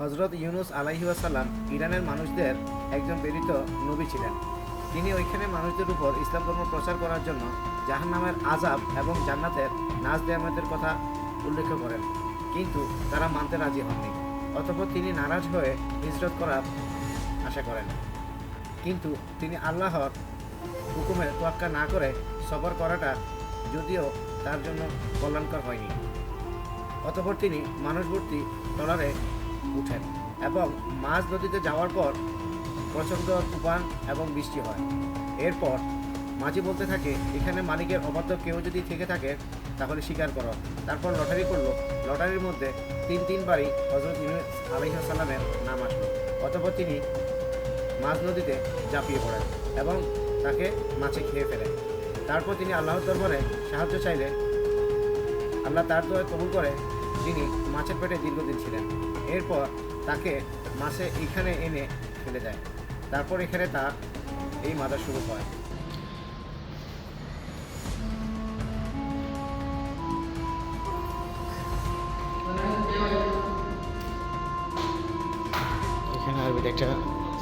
হজরত ইউনুস আলাইহাসাল্লাম ইরানের মানুষদের একজন প্রেরিত নবী ছিলেন। তিনি ওইখানে মানুষদের উপর ইসলাম ধর্ম প্রচার করার জন্য জাহান্নামের আজাব এবং জান্নাতের নাজ দেয়ামতের কথা উল্লেখ করেন, কিন্তু তারা মানতে রাজি হননি। অতঃপর তিনি নারাজ হয়ে হিজরত করার আশা করেন। কিন্তু তিনি আল্লাহর হুকুমের তোয়াক্কা না করে সবর করাটা যদিও তার জন্য কল্যাণকর হয়নি। অতঃপর তিনি মানুষভর্তি ট্রলারে উঠেন এবং মাছ নদীতে যাওয়ার পর প্রচণ্ড তুফান এবং বৃষ্টি হয়। এরপর মাঝি বলতে থাকে, এখানে মালিকের অবাধ্য কেউ যদি থেকে থাকে, তাহলে স্বীকার করো। তারপর লটারি করল। লটারির মধ্যে তিন তিনবারই হজরত ইউনুস আলহিহাসাল্লামের নাম আসলো। অতঃপর তিনি মাঝ নদীতে ঝাঁপিয়ে পড়েন এবং তাকে মাছে খেয়ে ফেলেন। তারপর তিনি আল্লাহর দরবারে সাহায্য চাইলে আল্লাহ তার দোয়া কবুল করে যিনি মাছের পেটে দীর্ঘদিন ছিলেন। এরপর তাকে মাছে এখানে এনে ফেলে দেয়। তারপর এখানে তার এই মাদা শুরু হয়। এখানে আরবিতে একটা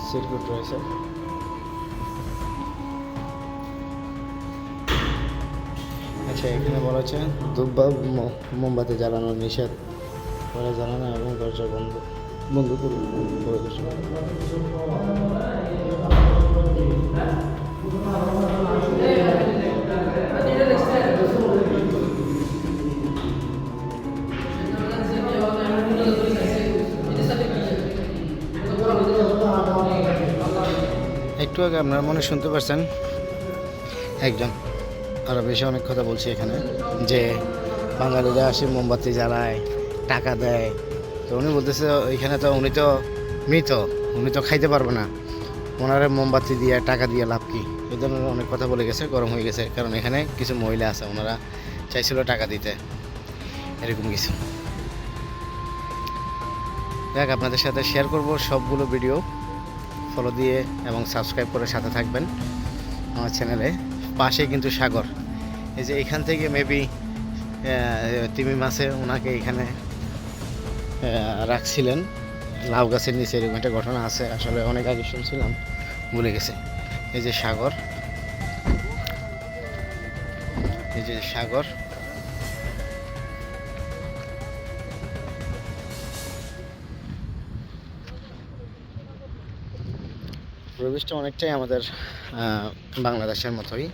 সিরকুট রয়েছে। আচ্ছা এখানে বলা হচ্ছে দুব্বা ম- মোমবাতি জ্বালানো নিষেধ। করে জ্বালানো এবং দরজা বন্ধ বন্ধ করুন একটু আগে আপনারা মনে শুনতে পারছেন একজন। আরও বেশি অনেক কথা বলছি এখানে, যে বাঙালিরা আসে মোমবাতি জ্বালায়, টাকা দেয়। তো উনি বলতেছে এখানে তো উনি তো মৃত, উনি তো খাইতে পারবে না। ওনারা মোমবাতি দিয়ে, টাকা দিয়ে লাভ কি? এই ধরনের অনেক কথা বলে গেছে, গরম হয়ে গেছে। কারণ এখানে কিছু মহিলা আছে, ওনারা চাইছিল টাকা দিতে। এরকম কিছু। দেখ, আপনাদের সাথে শেয়ার করব সবগুলো ভিডিও ফলো দিয়ে এবং সাবস্ক্রাইব করে সাথে থাকবেন। আমার চ্যানেলে পাশে কিন্তু সাগর। এই যে এখান থেকে মেবি তিমি মাছে ওনাকে এখানে রাখছিলেন। লাউ গাছের নিচে এরকম একটা ঘটনা আছে, আসলে অনেক আগে শুনছিলাম, ভুলে গেছে। এই যে সাগর, এই যে সাগর পরিবেশটা অনেকটাই আমাদের বাংলাদেশের মতোই।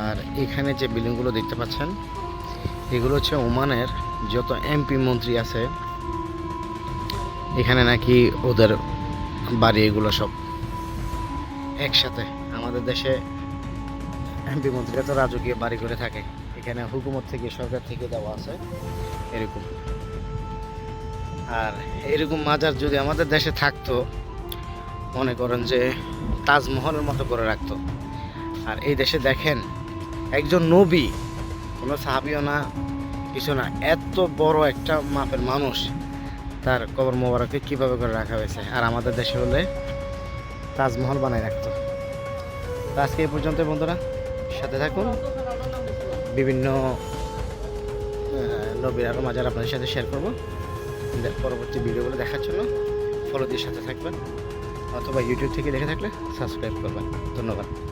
আর এখানে যে বিল্ডিংগুলো দেখতে পাচ্ছেন, এগুলো হচ্ছে ওমানের যত এমপি মন্ত্রী আছে, এখানে নাকি ওদের বাড়ি এগুলো সব একসাথে। আমাদের দেশে এমপি মন্ত্রীরা তো রাজকীয় বাড়ি করে থাকে। এখানে হুকুমত থেকে, সরকার থেকে দেওয়া আছে এরকম। আর এরকম মাজার যদি আমাদের দেশে থাকতো মনে করেন যে তাজমহলের মতো করে রাখতো। আর এই দেশে দেখেন, একজন নবী, কোনো সাহাবিও না, কিছু না, এত বড় একটা মাপের মানুষ, তার কবর মোবারককে কীভাবে করে রাখা হয়েছে? আর আমাদের দেশে হলে তাজমহল বানায় রাখতো। আজকে এই পর্যন্ত বন্ধুরা। সাথে থাকুন। বিভিন্ন নবীর আরও মাজার আপনাদের সাথে শেয়ার করব। পরবর্তী ভিডিওগুলো দেখার জন্য ফলো দিয়ে সাথে থাকবেন। অথবা ইউটিউব থেকে দেখে থাকলে সাবস্ক্রাইব করবেন। ধন্যবাদ।